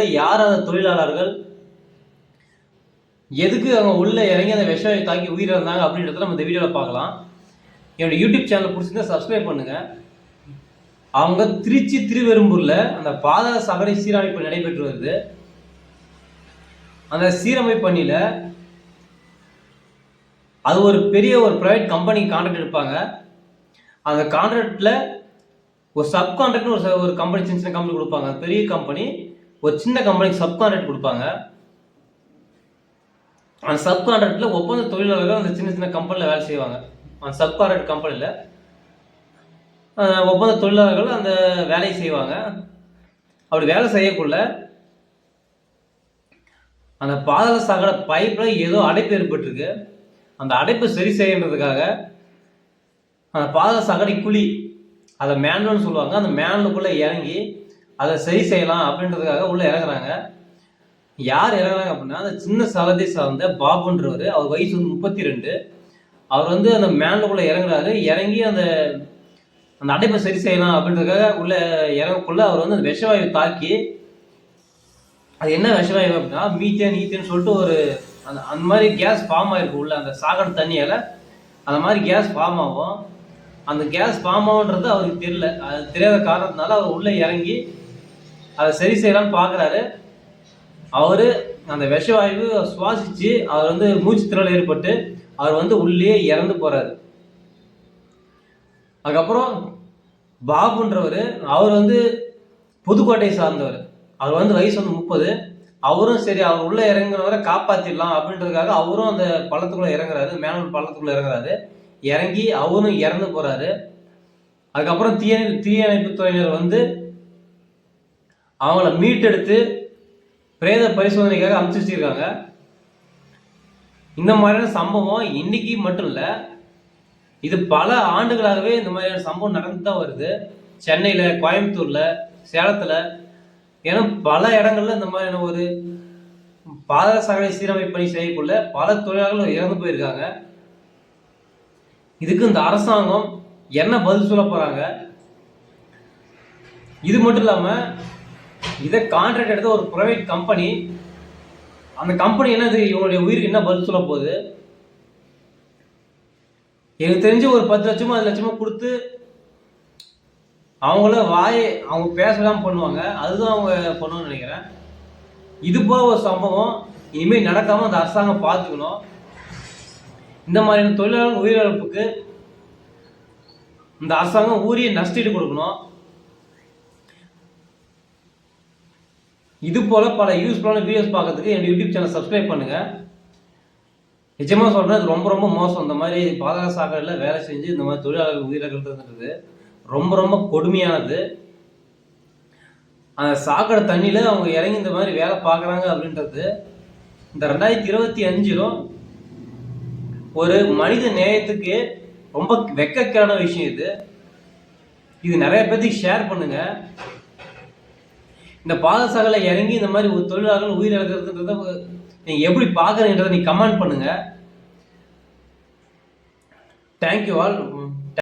யார் அந்த தொழிலாளர்கள்? எதுக்கு அவங்க உள்ள இறங்கி அந்த விஷம் தாக்கி உயிரிழந்தாங்க அப்படின்றத நம்ம இந்த வீடியோவில் பார்க்கலாம். என்னோட யூடியூப் சேனல் பிடிச்சிருந்தா சப்ஸ்கிரைப் பண்ணுங்க. அவங்க திருச்சி திருவெரும்பூர்ல அந்த பாதாள சாக்கடை சீரமைப்பு நடைபெற்று வருது. அந்த சீரமைப்பு பணியில அது ஒரு பெரிய ஒரு ப்ரைவேட் கம்பெனி கான்ட்ராக்ட் எடுப்பாங்க. அந்த கான்ட்ராக்ட்ல ஒரு சப் கான்ட்ராக்ட் ஒரு ஒரு கம்பெனி சின்ன சின்ன கம்பெனி கொடுப்பாங்க. பெரிய கம்பெனி ஒரு சின்ன கம்பெனிக்கு சப் கான்ட்ராக்ட் கொடுப்பாங்க. அந்த சப் கான்ட்ராக்ட்ல ஒப்பந்த தொழிலாளர்கள் அந்த சின்ன சின்ன கம்பெனியில் வேலை செய்வாங்க. அந்த சப் கான்ட்ராக்ட் கம்பெனியில் ஒப்பந்த தொழிலாளர்கள் அந்த வேலையை செய்வாங்க. அப்படி வேலை செய்யக்குள்ள அந்த பாதாள சாக்கடை பைப்பில் ஏதோ அடைப்பு ஏற்பட்டிருக்கு. அந்த அடைப்பு சரி செய்யறதுக்காக அந்த பாதாள சாக்கடை குழி அதை மேனுவல்னு சொல்லுவாங்க. அந்த மேனுக்குள்ளே இறங்கி அதை சரி செய்யலாம் அப்படின்றதுக்காக உள்ள இறங்குறாங்க. யார் இறங்குறாங்க அப்படின்னா அந்த சின்ன சலதை சார்ந்த பாபுன்றவர். அவர் வயசு வந்து முப்பத்தி ரெண்டு அவர் வந்து அந்த மேனுக்குள்ள இறங்குறாரு. இறங்கி அந்த அந்த அடைப்பை சரி செய்யலாம் அப்படின்றதுக்காக உள்ள இறங்கக்குள்ள அவர் வந்து அந்த விஷவாயு தாக்கி அது என்ன விஷவாயு அப்படின்னா மீத்தேன் ஈத்தேன் சொல்லிட்டு ஒரு அந்த அந்த மாதிரி கேஸ் ஃபார்ம் ஆயிருக்கும் உள்ள அந்த சாக்கடை தண்ணியால. அந்த மாதிரி கேஸ் ஃபார்ம் ஆகும். அந்த கேஸ் ஃபார்ம் ஆகுன்றது அவருக்கு தெரியல. அது தெரியாத காரணத்தினால அவர் உள்ள இறங்கி அதை சரி செய்யலாம்னு பார்க்குறாரு. அவரு அந்த விஷவாயு சுவாசிச்சு அவர் வந்து மூச்சு திணறல் ஏற்பட்டு அவர் வந்து உள்ளே இறந்து போறாரு. அதுக்கப்புறம் பாபுன்றவர் அவர் வந்து புதுக்கோட்டையை சார்ந்தவர். அவர் வந்து வயசு வந்து முப்பது. அவரும் சரி அவர் உள்ள இறங்குறவரை காப்பாத்திடலாம் அப்படின்றதுக்காக அவரும் அந்த பள்ளத்துக்குள்ள இறங்குறாரு மேனூர் பள்ளத்துக்குள்ள இறங்குறாரு. இறங்கி அவரும் இறந்து போறாரு. அதுக்கப்புறம் தீயணை தீயணைப்பு துறையினர் வந்து அவங்கள மீட்டெடுத்து பிரேத பரிசோதனைக்காக அமுச்சு வச்சிருக்காங்க. இந்த மாதிரியான சம்பவம் இன்னைக்கு மட்டும் இல்லை இது பல ஆண்டுகளாகவே இந்த மாதிரியான சம்பவம் நடந்து தான் வருது. சென்னையில் கோயம்புத்தூரில் சேலத்தில் ஏன்னா பல இடங்கள்ல இந்த மாதிரியான ஒரு பாதாள சாக்கடை சீரமைப்பு பணி செய்யக்குள்ள பல தொழிலாளர்கள் இறந்து போயிருக்காங்க. இதுக்கு இந்த அரசாங்கம் என்ன பதில் சொல்ல போகிறாங்க இது மட்டும் இல்லாமல் இதை கான்ட்ராக்ட் எடுத்த ஒரு ப்ரைவேட் கம்பெனி அந்த கம்பெனி என்னது? இவங்களுடைய உயிருக்கு என்ன பதில் சொல்ல போகுது? எனக்கு தெரிஞ்சு ஒரு பத்து லட்சமோ அது லட்சமோ கொடுத்து அவங்கள வாயை அவங்க பேசலாம் பண்ணுவாங்க. அதுதான் அவங்க பண்ணுவாங்கன்னு நினைக்கிறேன். இது போல ஒரு சம்பவம் இனிமேல் நடக்காம அந்த அரசாங்கம் பார்த்துக்கணும். இந்த மாதிரியான தொழிலாளர் உயிரிழப்புக்கு இந்த அரசாங்கம் ஊரிய நஷ்டீடு கொடுக்கணும். இது போல் பல யூஸ்ஃபுல்லான வீடியோஸ் பார்க்கறதுக்கு என் யூடியூப் சேனல் சப்ஸ்கிரைப் பண்ணுங்கள் நிஜமாக சொல்கிறேன் அது ரொம்ப ரொம்ப மோசம். இந்த மாதிரி பாதக சாக்கடையில் வேலை செஞ்சு இந்த மாதிரி தொழிலாளர்கள் உயிரிழக்கிறதுன்றது ரொம்ப ரொம்ப கொடுமையானது. அந்த சாக்கடை தண்ணியில் அவங்க இறங்கி இந்த மாதிரி வேலை பார்க்குறாங்க அப்படின்றது இந்த ரெண்டாயிரத்தி இருபத்தி அஞ்சிலும் ஒரு மனித நேயத்துக்கு ரொம்ப வெக்கக்கான விஷயம் இது. இது நிறைய பேர்த்துக்கு ஷேர் பண்ணுங்கள் இந்த பாதசாகல இறங்கி இந்த மாதிரி ஒரு தொழிலாளர்கள் உயிரிழக்கிறதுன்றத நீங்கள் எப்படி பார்க்குறீன்றதை நீங்கள் கமெண்ட் பண்ணுங்க. Thank you all